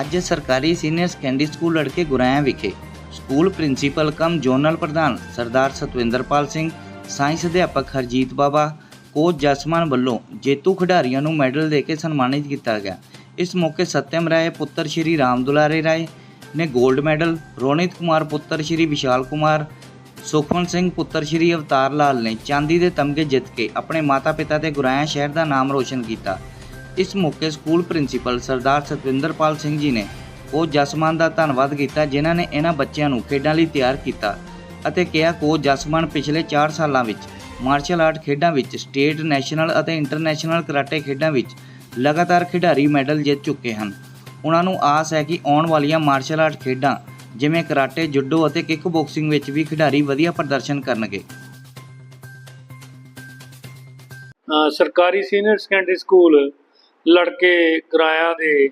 ਅੱਜ ਸਰਕਾਰੀ senior secondary school ਲੜਕੇ ਗੁਰਾਇਆ ਵਿਖੇ ਸਕੂਲ ਪ੍ਰਿੰਸੀਪਲ ਕਮ ਜ਼ੋਨਲ ਪ੍ਰਧਾਨ ਸਰਦਾਰ ਸਤਵਿੰਦਰਪਾਲ ਸਿੰਘ, ਸਾਇੰਸ ਅਧਿਆਪਕ ਹਰਜੀਤ ਬਾਬਾ ਕੋਚ ਜਸਮਾਨ ਵੱਲੋਂ ਜੇਤੂ ਖਿਡਾਰੀਆਂ ਨੂੰ ਮੈਡਲ ਦੇ ਕੇ ਸਨਮਾਨਿਤ ਕੀਤਾ ਗਿਆ। ਇਸ ਮੌਕੇ ਸਤਿਅਮ ਰਾਏ ਪੁੱਤਰ ਸ਼੍ਰੀ ਰਾਮ ਦੁਲਾਰੇ ਰਾਏ ਨੇ 골ਡ ਮੈਡਲ ਰੋਨਿਤ ਕੁਮਾਰ ਪੁੱਤਰ ਸ਼੍ਰੀ ਵਿਸ਼ਾਲ ਕੁਮਾਰ, ਸੁਖਮਨ ਸਿੰਘ ਪੁੱਤਰ ਸ਼੍ਰੀ ਅਵਤਾਰ ਲਾਲ ਨੇ ਚਾਂਦੀ ਦੇ ਤਮਗੇ ਜਿੱਤ ਕੇ ਆਪਣੇ ਮਾਤਾ-ਪਿਤਾ ਤੇ ਗੁਰਾਇਆ ਸ਼ਹਿਰ ਦਾ ਨਾਮ ਰੋਸ਼ਨ ਕੀਤਾ। ਇਸ ਮੌਕੇ ਸਕੂਲ ਪ੍ਰਿੰਸੀਪਲ ਸਰਦਾਰ ਸਤਵਿੰਦਰਪਾਲ ਸਿੰਘ ਜੀ ਨੇ ਕੋਚ ਜਸਮਾਨ ਦਾ ਧੰਨਵਾਦ ਕੀਤਾ, ਜਿਨ੍ਹਾਂ ਨੇ ਇਹਨਾਂ ਬੱਚਿਆਂ ਨੂੰ ਖੇਡਾਂ ਲਈ ਤਿਆਰ ਕੀਤਾ ਅਤੇ ਕਿਹਾ ਕੋਚ ਜਸਮਾਨ ਪਿਛਲੇ 4 ਸਾਲਾਂ ਵਿੱਚ ਮਾਰਸ਼ਲ ਆਰਟ ਖੇਡਾਂ ਵਿੱਚ ਸਟੇਟ, ਨੈਸ਼ਨਲ ਅਤੇ ਇੰਟਰਨੈਸ਼ਨਲ ਕਰਾਟੇ ਖੇਡਾਂ ਵਿੱਚ ਲਗਾਤਾਰ ਖਿਡਾਰੀ ਮੈਡਲ ਜਿੱਤ ਚੁੱਕੇ ਹਨ। ਉਹਨਾਂ ਨੂੰ ਆਸ ਹੈ ਕਿ ਆਉਣ ਵਾਲੀਆਂ ਮਾਰਸ਼ਲ ਆਰਟ ਖੇਡਾਂ, ਜਿਵੇਂ ਕਰਾਟੇ, ਜੁੱਡੋ ਅਤੇ ਕਿੱਕ ਬਾਕਸਿੰਗ ਵਿੱਚ ਵੀ ਖਿਡਾਰੀ ਵਧੀਆ ਪ੍ਰਦਰਸ਼ਨ ਕਰਨਗੇ। ਸਰਕਾਰੀ ਸੀਨੀਅਰ ਸੈਕੰਡਰੀ ਸਕੂਲ ਲੜਕੇ ਕਿਰਾਇਆ ਦੇ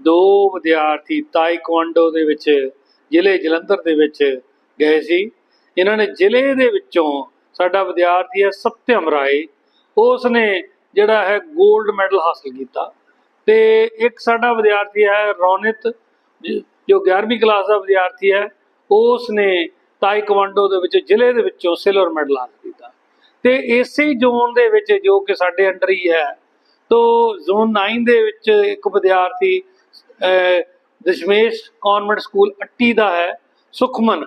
ਦੋ ਵਿਦਿਆਰਥੀ ਤਾਈਕਵਾਂਡੋ ਦੇ ਵਿੱਚ, ਜ਼ਿਲ੍ਹੇ ਜਲੰਧਰ ਦੇ ਵਿੱਚ ਗਏ ਸੀ। ਇਹਨਾਂ ਨੇ ਜ਼ਿਲ੍ਹੇ ਦੇ ਵਿੱਚੋਂ ਸਾਡਾ ਵਿਦਿਆਰਥੀ ਹੈ ਸਤਿਅਮ ਰਾਏ ਉਸ ਨੇ ਜਿਹੜਾ ਹੈ 골ਡ ਮੈਡਲ ਹਾਸਲ ਕੀਤਾ। ਤੇ ਇੱਕ ਸਾਡਾ ਵਿਦਿਆਰਥੀ ਹੈ ਰੌਨਿਤ, ਜੋ 11ਵੀਂ ਕਲਾਸ ਦਾ ਵਿਦਿਆਰਥੀ ਹੈ ਉਸ ਨੇ ਤਾਈਕਵਾਂਡੋ ਦੇ ਵਿੱਚ, ਜ਼ਿਲ੍ਹੇ ਦੇ ਵਿੱਚੋਂ ਸਿਲਵਰ ਮੈਡਲ ਹਾਸਲ ਕੀਤਾ। ਤੇ ਇਸੇ ਜ਼ੋਨ ਦੇ ਵਿੱਚ ਜੋ ਕਿ ਸਾਡੇ ਅੰਡਰ ਹੀ ਹੈ ਤੋ ਜ਼ੋਨ 9 ਦੇ ਵਿੱਚ ਇੱਕ ਵਿਦਿਆਰਥੀ ਦਸ਼ਮੇਸ਼ ਕਨਵੈਂਟ ਸਕੂਲ ਅੱਟੀ ਦਾ ਹੈ, ਸੁਖਮਨ।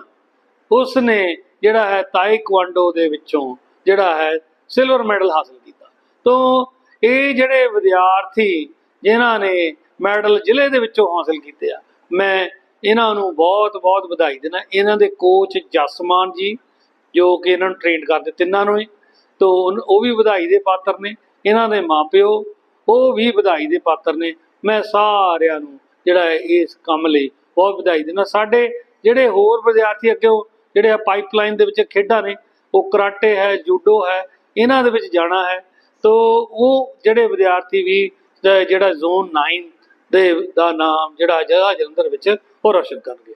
ਉਸ ਨੇ ਜਿਹੜਾ ਹੈ ਤਾਈਕਵਾਂਡੋ ਦੇ ਵਿੱਚੋਂ ਜਿਹੜਾ ਹੈ ਸਿਲਵਰ ਮੈਡਲ ਹਾਸਲ ਕੀਤਾ। ਤੋਂ ਇਹ ਜਿਹੜੇ ਵਿਦਿਆਰਥੀ ਜਿਨ੍ਹਾਂ ਨੇ ਮੈਡਲ ਜ਼ਿਲ੍ਹੇ ਦੇ ਵਿੱਚੋਂ ਹਾਸਲ ਕੀਤੇ ਆ, ਮੈਂ ਇਹਨਾਂ ਨੂੰ ਬਹੁਤ ਬਹੁਤ ਵਧਾਈ ਦਿੰਦਾ। ਇਹਨਾਂ ਦੇ ਕੋਚ ਜਸਮਾਨ ਜੀ, ਜੋ ਕਿ ਇਹਨਾਂ ਨੂੰ ਟ੍ਰੇਨ ਕਰਦੇ ਤਿੰਨਾਂ ਨੂੰ ਹੀ, ਤੋਂ ਉਹ ਵੀ ਵਧਾਈ ਦੇ ਪਾਤਰ ਨੇ। ਇਹਨਾਂ ਦੇ ਮਾਪਿਓ ਉਹ ਵੀ ਵਧਾਈ ਦੇ ਪਾਤਰ ਨੇ। ਮੈਂ ਸਾਰਿਆਂ ਨੂੰ ਜਿਹੜਾ ਹੈ ਇਸ ਕੰਮ ਲਈ ਬਹੁਤ ਵਧਾਈ ਦਿੰਦਾ। ਸਾਡੇ ਜਿਹੜੇ ਹੋਰ ਵਿਦਿਆਰਥੀ ਅੱਗੇ ਉਹ ਜਿਹੜੇ ਆ ਪਾਈਪਲਾਈਨ ਦੇ ਵਿੱਚ ਖੇਡਾਂ ਨੇ, ਉਹ ਕਰਾਟੇ ਹੈ, ਜੂਡੋ ਹੈ, ਇਹਨਾਂ ਦੇ ਵਿੱਚ ਜਾਣਾ ਹੈ। ਤੋਂ ਉਹ ਜਿਹੜੇ ਵਿਦਿਆਰਥੀ ਵੀ ਜਿਹੜਾ ਜ਼ੋਨ 9 ਦੇ, ਦਾ ਨਾਮ ਜਿਹੜਾ ਜਗ੍ਹਾ ਜਲੰਧਰ ਵਿੱਚ ਉਹ ਰੋਸ਼ਨ ਕਰਨਗੇ।